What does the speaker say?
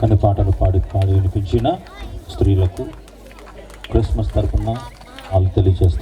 చక్కని పాటలు పాడి పాడి వినిపించిన స్త్రీలకు క్రిస్మస్ తరపున వాళ్ళు తెలియజేస్తాం.